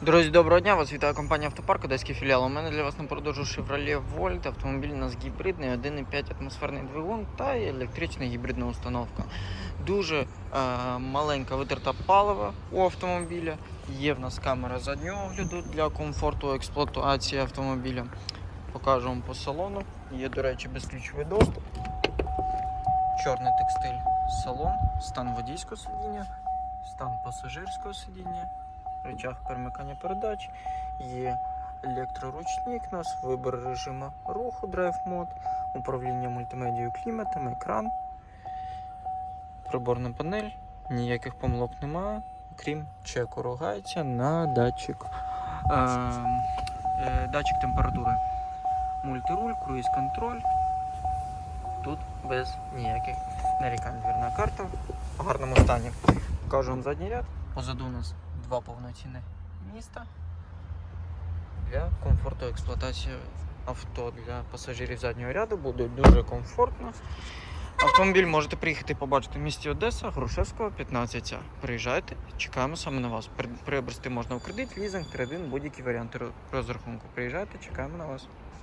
Друзі, доброго дня! Вас вітає компанія Автопарк, одеський філіал. У мене для вас на продажу Chevrolet Volt. Автомобіль у нас гібридний, 1,5 атмосферний двигун та електрична гібридна установка. Дуже е, маленька витрата палива у автомобіля. Є в нас камера заднього огляду для комфорту експлуатації автомобіля. Покажу вам по салону. Є, до речі, безключовий доступ. Чорний текстиль салон, стан водійського сидіння, стан пасажирського сидіння речах перемикання передач, є електроручник, нас вибір режиму руху Drive Mode, управління мультимедією кліматом, екран, приборна панель, ніяких помилок немає, крім чеку ругається на датчик, е, е, датчик температури. Мультируль, круїз-контроль. Тут без ніяких нарікань. Дверна карта в гарному стані. Покажу вам задній ряд. Позаду у нас два повноцінних міста для комфорту експлуатації авто для пасажирів заднього ряду буде дуже комфортно. Автомобіль можете приїхати і побачити в місті Одеса, Грушевського, 15. Приїжджайте, чекаємо саме на вас. Приобрести можна в кредит, лізинг, кредит, будь-які варіанти розрахунку. Приїжджайте, чекаємо на вас.